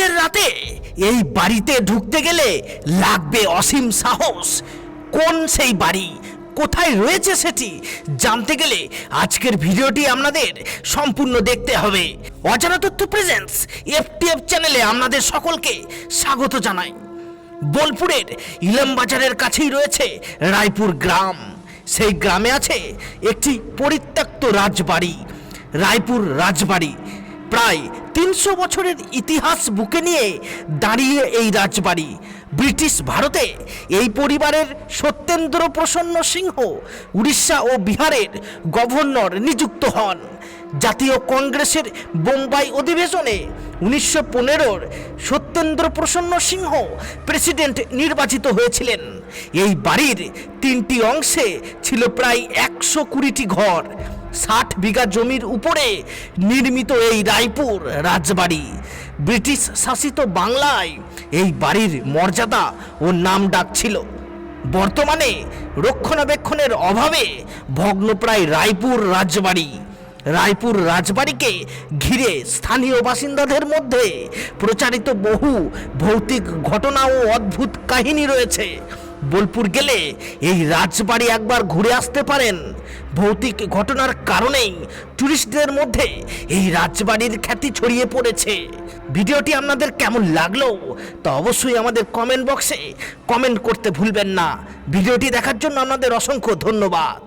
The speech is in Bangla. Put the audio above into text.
শীতের রাতে এই বাড়িতে ঢুকতে গেলে লাগবে অসীম সাহস। কোন সেই বাড়ি? কোথায় রয়েছে সেটি? জানতে গেলে আজকের ভিডিওটি আপনাদের সম্পূর্ণ দেখতে হবে। অজানা তথ্য প্রেজেন্স এফটিএফ চ্যানেলে আপনাদের সকলকে স্বাগত জানাই। বোলপুরের ইলাম বাজারের কাছেই রয়েছে রায়পুর গ্রাম। সেই গ্রামে আছে একটি পরিত্যক্ত রাজবাড়ি, রায়পুর রাজবাড়ি। প্রায় তিনশো বছরের ইতিহাস বুকে নিয়ে দাঁড়িয়ে এই রাজবাড়ি। ব্রিটিশ ভারতে এই পরিবারের সত্যেন্দ্র প্রসন্ন সিংহ উড়িষ্যা ও বিহারের গভর্নর নিযুক্ত হন। জাতীয় কংগ্রেসের বোম্বাই অধিবেশনে উনিশশো পনেরোর সত্যেন্দ্র প্রসন্ন সিংহ প্রেসিডেন্ট নির্বাচিত হয়েছিলেন। এই বাড়ির তিনটি অংশে ছিল প্রায় একশো কুড়িটি ঘর। ষাট বিঘা জমির উপরে নির্মিত এই রায়পুর রাজবাড়ি। ব্রিটিশ শাসিত বাংলায় এই বাড়ির মর্যাদা ও নাম ডাক ছিল। বর্তমানে রক্ষণাবেক্ষণের অভাবে ভগ্নপ্রায় রায়পুর রাজবাড়ি। রায়পুর রাজবাড়িকে ঘিরে স্থানীয় বাসিন্দাদের মধ্যে প্রচারিত বহু ভৌতিক ঘটনা ও অদ্ভুত কাহিনী রয়েছে। বোলপুর গেলে এই রাজবাড়ি একবার ঘুরে আসতে পারেন। ভৌতিক ঘটনার কারণেই টুরিস্টদের মধ্যে এই রাজবাড়ির খ্যাতি ছড়িয়ে পড়েছে। ভিডিওটি আপনাদের কেমন লাগল তা অবশ্যই আমাদের কমেন্ট বক্সে কমেন্ট করতে ভুলবেন না। ভিডিওটি দেখার জন্য আপনাদের অসংখ্য ধন্যবাদ।